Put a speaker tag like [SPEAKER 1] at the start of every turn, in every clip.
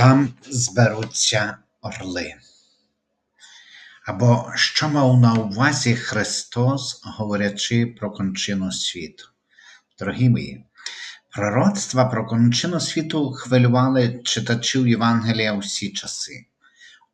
[SPEAKER 1] там зберуться орли. Або що мав на увазі Христос, говорячи про кончину світу? Дорогі мої, пророцтва про кончину світу хвилювали читачів Євангелія усі часи.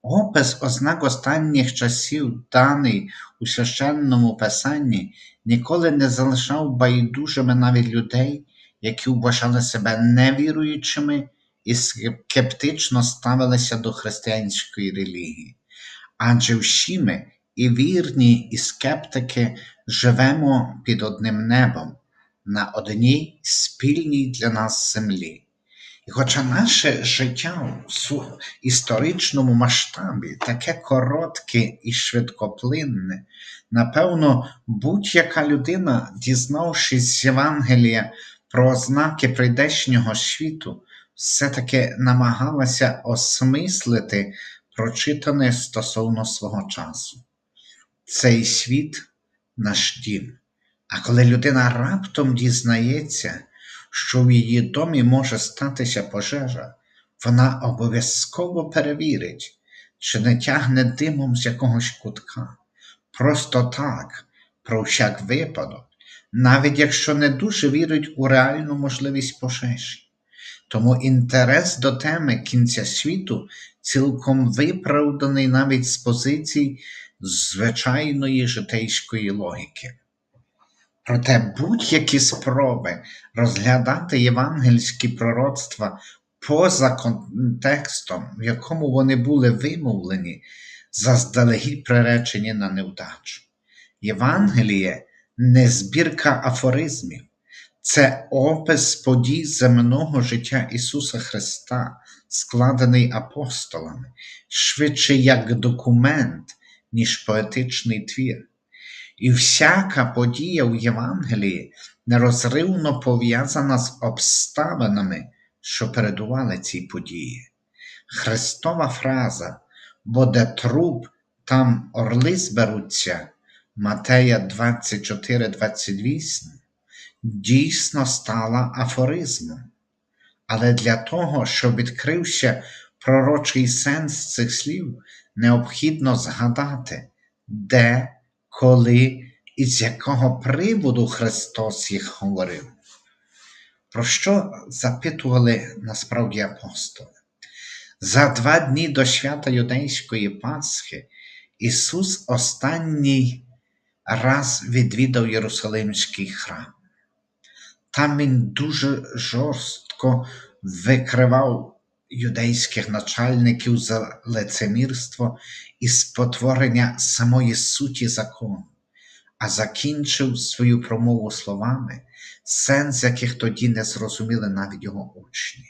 [SPEAKER 1] Опис ознак останніх часів, даний у священному писанні, ніколи не залишав байдужими навіть людей, які вважали себе невіруючими і скептично ставилися до християнської релігії. Адже всі ми, і вірні, і скептики, живемо під одним небом, на одній спільній для нас землі. І хоча наше життя в історичному масштабі таке коротке і швидкоплинне, напевно, будь-яка людина, дізнавшись з Євангелія про ознаки прийдешнього світу, все-таки намагалася осмислити прочитане стосовно свого часу. Цей світ наш дім. А коли людина раптом дізнається, що в її домі може статися пожежа, вона обов'язково перевірить, чи не тягне димом з якогось кутка. Просто так, про всяк випадок, навіть якщо не дуже вірить у реальну можливість пожежі. Тому інтерес до теми кінця світу цілком виправданий навіть з позицій звичайної житейської логіки. Проте будь-які спроби розглядати євангельські пророцтва поза контекстом, в якому вони були вимовлені, заздалегідь приречені на невдачу. Євангеліє не збірка афоризмів, це опис подій земного життя Ісуса Христа, складений апостолами, швидше як документ, ніж поетичний твір. І всяка подія в Євангелії нерозривно пов'язана з обставинами, що передували цій події. Христова фраза, бо де труп, там орли зберуться, Матея 24, 28, дійсно стала афоризмом. Але для того, щоб відкрився пророчий сенс цих слів, необхідно згадати, де, коли і з якого приводу Христос їх говорив. Про що запитували насправді апостоли? За два дні до свята Юдейської Пасхи Ісус останній раз відвідав Єрусалимський храм. Там він дуже жорстко викривав юдейських начальників за лицемірство і спотворення самої суті закону, а закінчив свою промову словами, сенс яких тоді не зрозуміли навіть його учні.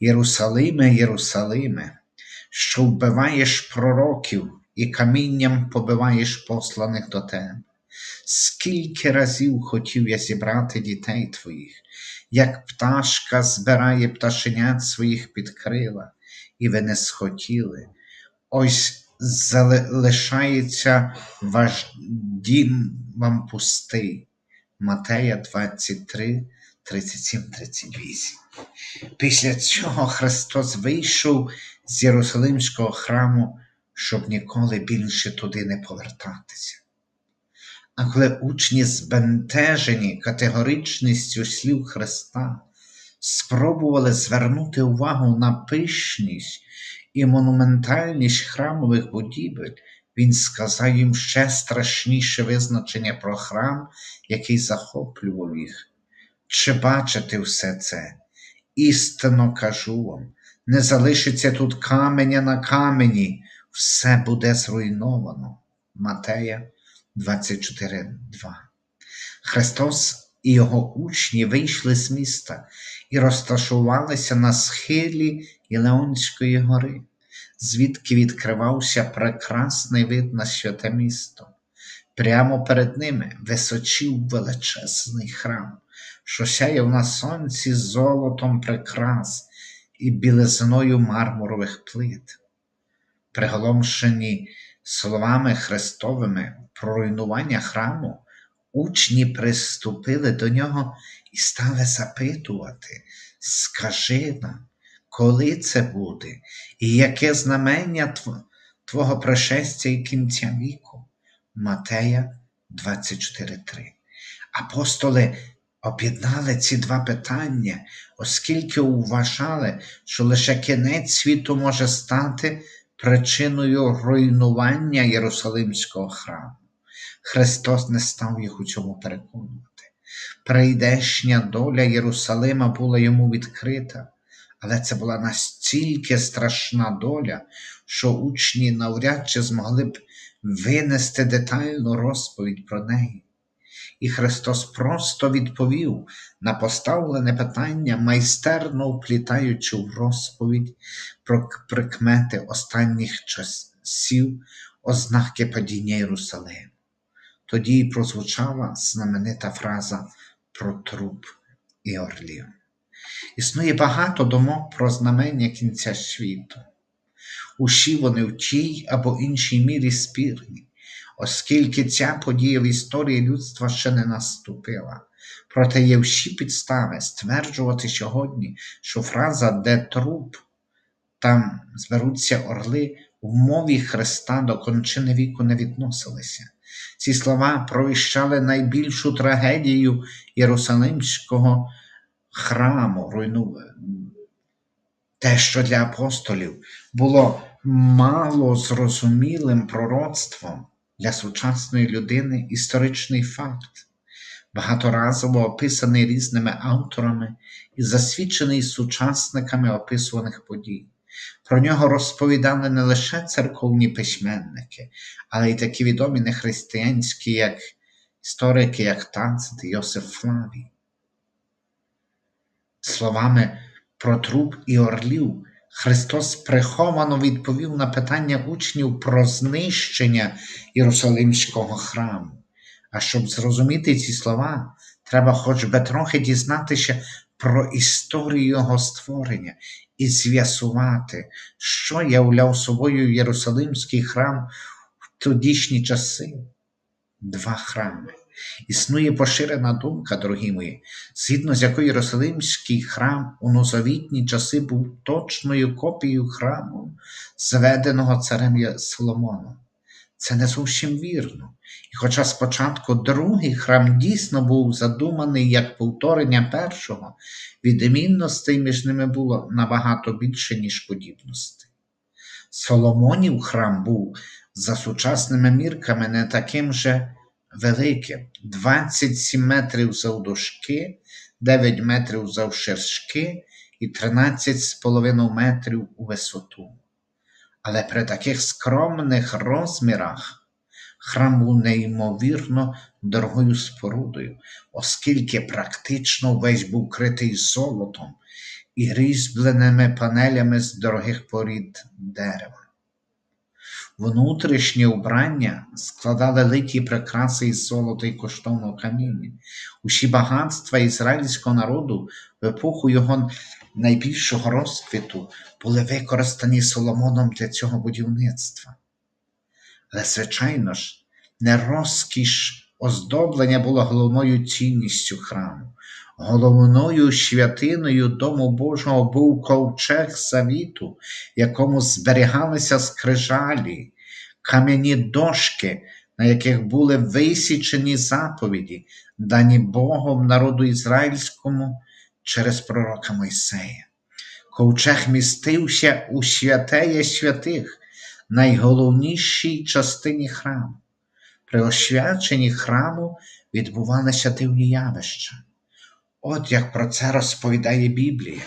[SPEAKER 1] Єрусалиме, Єрусалиме, що вбиваєш пророків і камінням побиваєш посланих до тебе. Скільки разів хотів я зібрати дітей твоїх, як пташка збирає пташенят своїх під крила, і ви не схотіли. Ось залишається ваш дім вам пустий. Матея 23, 37, 38. Після цього Христос вийшов з Єрусалимського храму, щоб ніколи більше туди не повертатися. А коли учні збентежені категоричністю слів Христа, спробували звернути увагу на пишність і монументальність храмових будівель, він сказав їм ще страшніше визначення про храм, який захоплював їх. Чи бачите все це? Істинно кажу вам, не залишиться тут каменя на камені, все буде зруйновано. Матея 24.2. Христос і його учні вийшли з міста і розташувалися на схилі Ілеонської гори, звідки відкривався прекрасний вид на святе місто. Прямо перед ними височив величезний храм, що сяяв на сонці золотом прикрас і білизною мармурових плит. Приголомшені словами Христовими про руйнування храму, учні приступили до нього і стали запитувати, скажи нам, коли це буде, і яке знамення Твого пришестя і кінця віку. Матея 24.3. Апостоли об'єднали ці два питання, оскільки вважали, що лише кінець світу може стати причиною руйнування Єрусалимського храму. Христос не став їх у цьому переконувати. Прийдешня доля Єрусалима була йому відкрита, але це була настільки страшна доля, що учні навряд чи змогли б винести детальну розповідь про неї. І Христос просто відповів на поставлене питання, майстерно вплітаючи в розповідь про прикмети останніх часів, ознаки падіння Єрусалиму. Тоді й прозвучала знаменита фраза про труп і орлів. Існує багато думок про знамення кінця світу. Усі вони в тій або іншій мірі спірні, оскільки ця подія в історії людства ще не наступила. Проте є всі підстави стверджувати сьогодні, що фраза де труп, там зберуться орли в мові Христа до кончини віку не відносилися. Ці слова провіщали найбільшу трагедію Єрусалимського храму, руйну... те, що для апостолів було мало зрозумілим пророцтвом для сучасної людини історичний факт, багаторазово описаний різними авторами і засвідчений сучасниками описуваних подій. Про нього розповідали не лише церковні письменники, але й такі відомі нехристиянські, як історики, як Тацит і Йосиф Флавій. Словами про труп і орлів Христос приховано відповів на питання учнів про знищення Єрусалимського храму. А щоб зрозуміти ці слова, треба хоч би трохи дізнатися про історію його створення і з'ясувати, що являв собою Єрусалимський храм в тодішні часи. Два храми. Існує поширена думка, дорогі мої, згідно з якою Єрусалимський храм у новозавітні часи був точною копією храму, зведеного царем Соломоном. Це не зовсім вірно. І хоча спочатку другий храм дійсно був задуманий як повторення першого, відмінностей між ними було набагато більше, ніж подібностей. Соломонів храм був за сучасними мірками не таким же великим 27 метрів завдовжки, 9 метрів завширшки і 13,5 метрів у висоту. Але при таких скромних розмірах храм був неймовірно дорогою спорудою, оскільки практично весь був критий золотом і різьбленими панелями з дорогих порід дерева. Внутрішнє убрання складали литі прикраси із золота і коштовного каміння. Усі багатства ізраїльського народу в епоху його найбільшого розквіту були використані Соломоном для цього будівництва. Але, звичайно ж, не розкіш оздоблення була головною цінністю храму. Головною святиною Дому Божого був ковчег завіту, якому зберігалися скрижалі, кам'яні дошки, на яких були висічені заповіді, дані Богом народу ізраїльському через пророка Мойсея. Ковчег містився у святеє святих, найголовнішій частині храму. При освяченні храму відбувалися дивні явища. От як про це розповідає Біблія.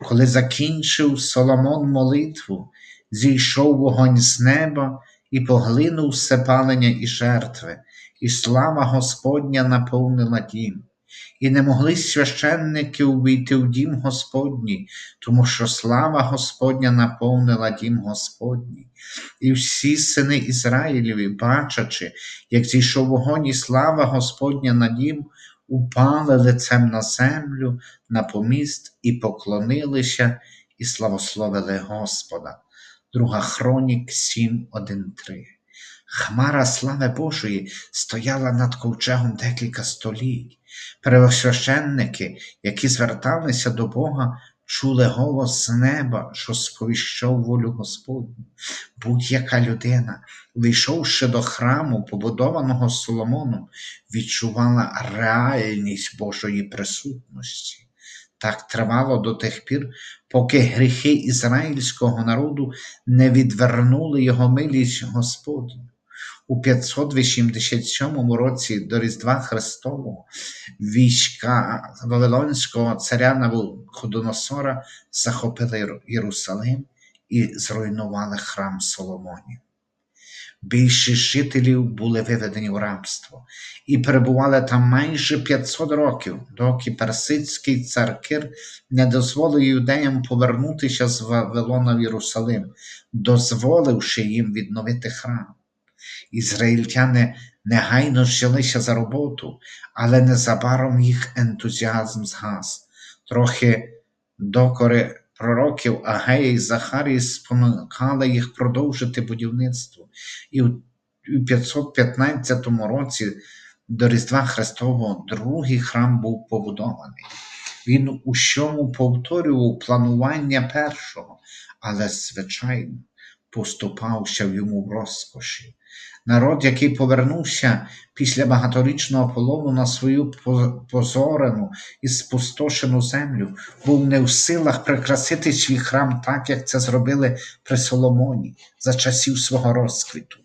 [SPEAKER 1] Коли закінчив Соломон молитву, зійшов вогонь з неба і поглинув все палення і жертви, і слава Господня наповнила дім. І не могли священники увійти в дім Господній, тому що слава Господня наповнила дім Господній. І всі сини Ізраїлеві, бачачи, як зійшов вогонь і слава Господня на дім, упали лицем на землю, на поміст і поклонилися, і славословили Господа. Друга Хронік 7.1.3 Хмара слави Божої стояла над ковчегом декілька століть. Первосвященники, які зверталися до Бога, чули голос з неба, що сповіщав волю Господню. Будь-яка людина, увійшовши до храму, побудованого Соломоном, відчувала реальність Божої присутності. Так тривало до тих пір, поки гріхи ізраїльського народу не відвернули його милість Господню. У 587 році до Різдва Христового війська Вавилонського царя Навуходоносора захопили Єрусалим і зруйнували храм Соломонів. Більшість жителів були виведені в рабство і перебували там майже 500 років, доки персидський цар Кир не дозволив юдеям повернутися з Вавилона в Єрусалим, дозволивши їм відновити храм. Ізраїльтяни негайно взялися за роботу, але незабаром їх ентузіазм згас. Трохи докори пророків Агея і Захарії спонукали їх продовжити будівництво. І у 515 році до Різдва Христового другий храм був побудований. Він усьому повторював планування першого, але, звичайно, поступався в йому в розкоші. Народ, який повернувся після багаторічного полону на свою позорену і спустошену землю, був не в силах прикрасити свій храм так, як це зробили при Соломоні за часів свого розквіту.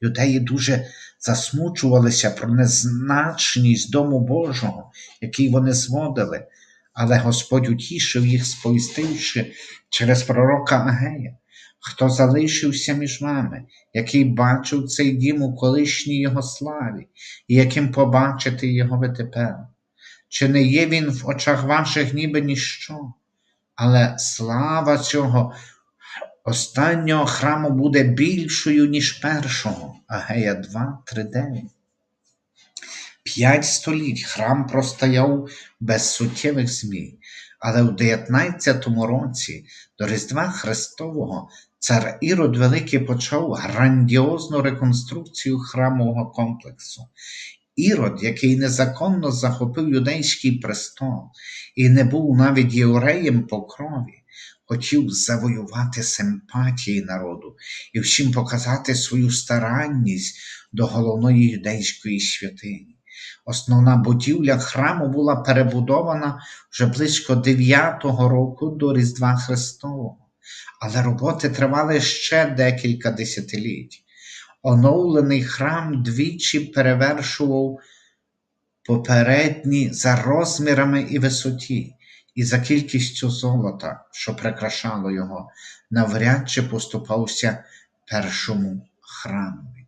[SPEAKER 1] Юдеї дуже засмучувалися про незначність Дому Божого, який вони зводили, але Господь утішив їх, сповістивши через пророка Агея хто залишився між вами, який бачив цей дім у колишній його славі, і яким побачите його ви тепер. Чи не є він в очах ваших ніби ніщо? Але слава цього останнього храму буде більшою, ніж першого. Агея 2, 3, 9. П'ять століть храм простояв без суттєвих змін, але в 19 році до Різдва Христового Цар Ірод Великий почав грандіозну реконструкцію храмового комплексу. Ірод, який незаконно захопив юдейський престол і не був навіть євреєм по крові, хотів завоювати симпатії народу і всім показати свою старанність до головної юдейської святині. Основна будівля храму була перебудована вже близько 9-го року до Різдва Христового але роботи тривали ще декілька десятиліть. Оновлений храм двічі перевершував попередні за розмірами і висоті, і за кількістю золота, що прикрашало його, навряд чи поступався першому храмові.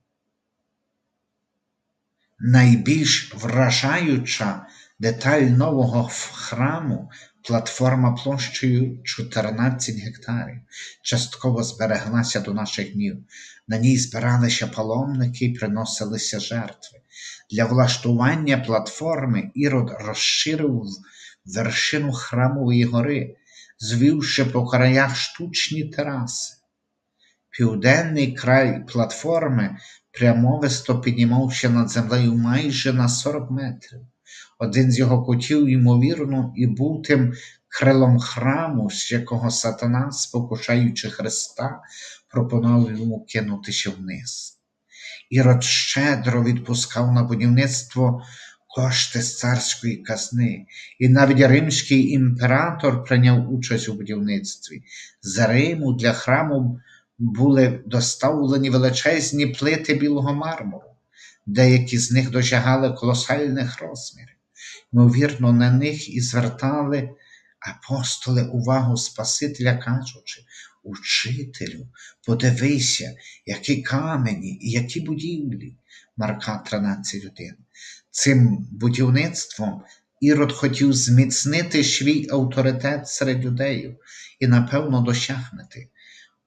[SPEAKER 1] Найбільш вражаюча деталь нового храму Платформа площею 14 гектарів частково збереглася до наших днів. На ній збиралися паломники і приносилися жертви. Для влаштування платформи Ірод розширив вершину храмової гори, звівши по краях штучні тераси. Південний край платформи прямовисто піднімався над землею майже на 40 метрів. Один з його кутів, ймовірно, і був тим крилом храму, з якого сатана, спокушаючи Христа, пропонував йому кинутися вниз. Ірод щедро відпускав на будівництво кошти з царської казни, і навіть римський імператор прийняв участь у будівництві. З Риму для храму були доставлені величезні плити білого мармуру, деякі з них досягали колосальних розмірів. Ймовірно, на них і звертали апостоли увагу Спасителя, кажучи, Учителю, подивися, які камені і які будівлі. Марка 13.1. Цим будівництвом Ірод хотів зміцнити свій авторитет серед юдеїв і, напевно, досягнути.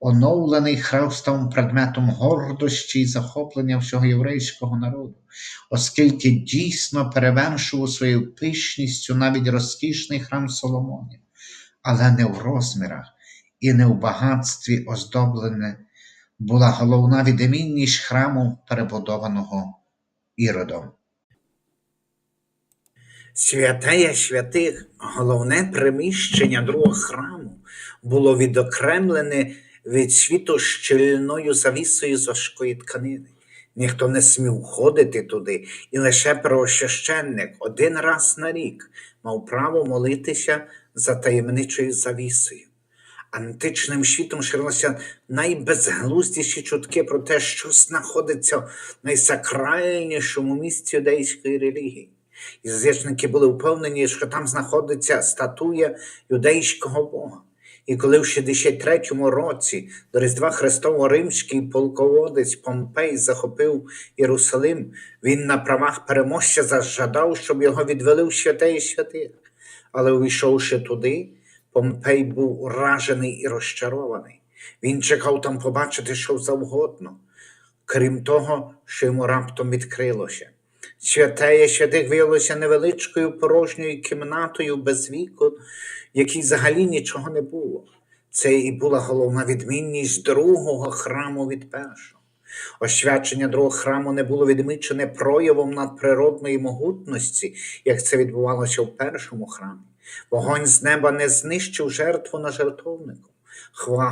[SPEAKER 1] Оновлений став предметом гордості і захоплення всього єврейського народу, оскільки дійсно перевершував своєю пишністю навіть розкішний храм Соломонів, але не в розмірах і не в багатстві оздоблене була головна відмінність храму, перебудованого іродом. Святая святих, головне приміщення другого храму було відокремлене від світу щільною завісою важкої тканини. Ніхто не смів ходити туди, і лише первосвященник один раз на рік мав право молитися за таємничою завісою. Античним світом ширилися найбезглуздіші чутки про те, що знаходиться в найсакральнішому місці юдейської релігії. І Язичники були впевнені, що там знаходиться статуя юдейського Бога. І коли в 63-му році до Різдва Христового римський полководець Помпей захопив Єрусалим, він на правах переможця зажадав, щоб його відвели в святе і святих. Але увійшовши туди, Помпей був уражений і розчарований. Він чекав там побачити що завгодно, крім того, що йому раптом відкрилося. Святеє святих виявилося невеличкою порожньою кімнатою без вікон, якій взагалі нічого не було. Це і була головна відмінність другого храму від першого. Освячення другого храму не було відмічене проявом надприродної могутності, як це відбувалося в першому храмі. Вогонь з неба не знищив жертву на жертовнику.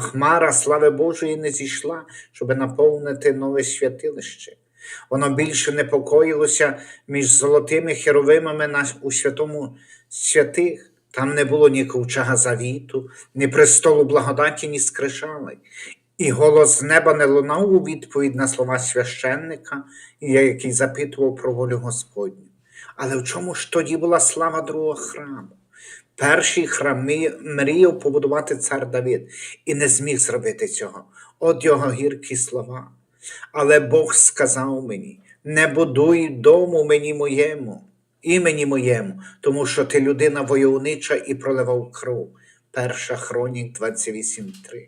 [SPEAKER 1] Хмара слави Божої не зійшла, щоб наповнити нове святилище. Воно більше непокоїлося між золотими херовимами у святому святих. Там не було ні ковчега завіту, ні престолу благодаті, ні скрижалей. І голос з неба не лунав у відповідь на слова священника, який запитував про волю Господню. Але в чому ж тоді була слава другого храму? Перший храм мріяв побудувати цар Давид і не зміг зробити цього. От його гіркі слова. Але Бог сказав мені: не будуй дому мені моєму, імені моєму, тому що ти людина войовнича і проливав кров. Перша хронік 28.3.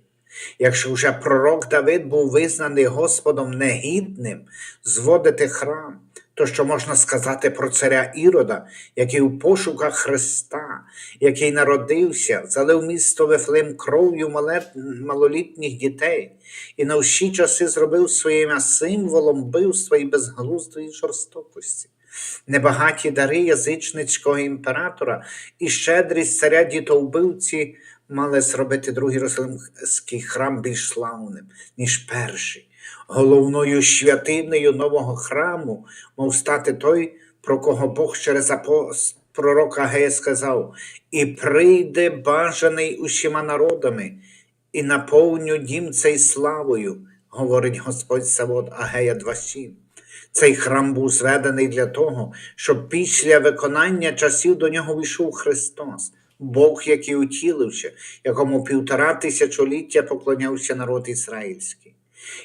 [SPEAKER 1] Якщо вже пророк Давид був визнаний Господом негідним зводити храм, то що можна сказати про царя Ірода, який у пошуках Христа, який народився, залив місто Вифлеєм кров'ю малолітніх дітей і на всі часи зробив своє ім'я символом вбивства і безглуздої жорстокості. Небагаті дари язичницького імператора і щедрість царя дітовбивці мали зробити другий Єрусалимський храм більш славним, ніж перший. Головною святиною нового храму мав стати той, про кого Бог через апост... пророка Гея сказав: І прийде бажаний усіма народами, і наповню дім цей славою, говорить Господь Савод Агея 2.7. Цей храм був зведений для того, щоб після виконання часів до нього війшов Христос, Бог, який утілився, якому півтора тисячоліття поклонявся народ ізраїльський.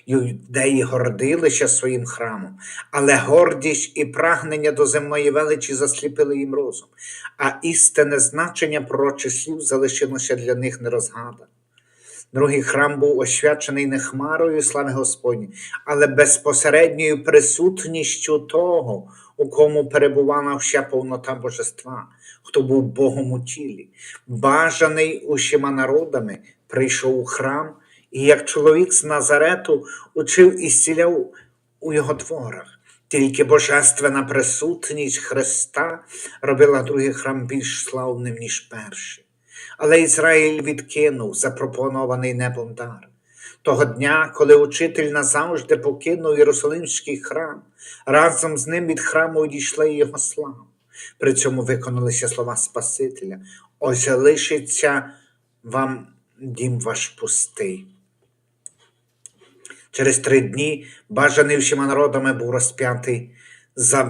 [SPEAKER 1] Юдеї гордилися своїм храмом, але гордість і прагнення до земної величі засліпили їм розум, а істинне значення пророчих слів залишилося для них нерозгадане. Другий храм був освячений не хмарою слави Господні, але безпосередньою присутністю того, у кому перебувала вся повнота божества, хто був Богом у тілі, бажаний усіма народами, прийшов у храм, і як чоловік з Назарету учив і зціляв у його творах. Тільки божественна присутність Христа робила другий храм більш славним, ніж перший. Але Ізраїль відкинув запропонований небом дар. Того дня, коли учитель назавжди покинув Єрусалимський храм, разом з ним від храму одійшла його слава. При цьому виконалися слова Спасителя: ось лишиться вам дім ваш пустий. Через три дні бажаний всіма народами був розп'ятий за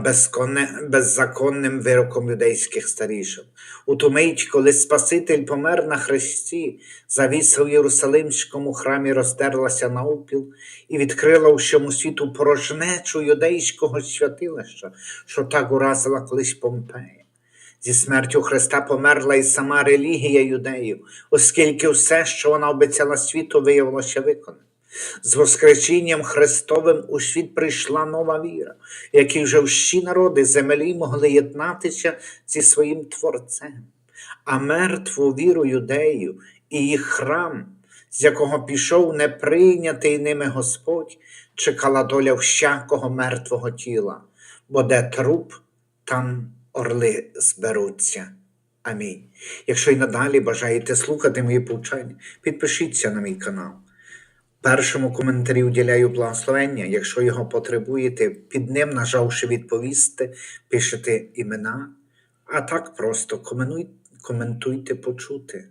[SPEAKER 1] беззаконним вироком юдейських старішин. У ту мить, коли Спаситель помер на хресті, завіса в Єрусалимському храмі роздерлася навпіл і відкрила всьому світу порожнечу юдейського святилища, що так уразила колись Помпея. Зі смертю Христа померла і сама релігія юдеїв, оскільки все, що вона обіцяла світу, виявилося виконаним. З Воскресінням Христовим у світ прийшла нова віра, в якій вже всі народи землі могли єднатися зі своїм Творцем, а мертву віру юдею і їх храм, з якого пішов неприйнятий ними Господь, чекала доля всякого мертвого тіла, бо де труп, там орли зберуться. Амінь. Якщо й надалі бажаєте слухати мої повчання, підпишіться на мій канал. Першому коментарі уділяю благословення. Якщо його потребуєте, під ним, нажавши відповісти, пишете імена, а так просто коментуй- коментуйте почути.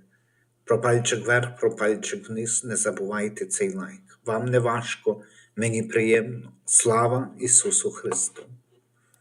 [SPEAKER 1] Про пальчик вверх, про пальчик вниз, не забувайте цей лайк. Вам не важко, мені приємно. Слава Ісусу Христу!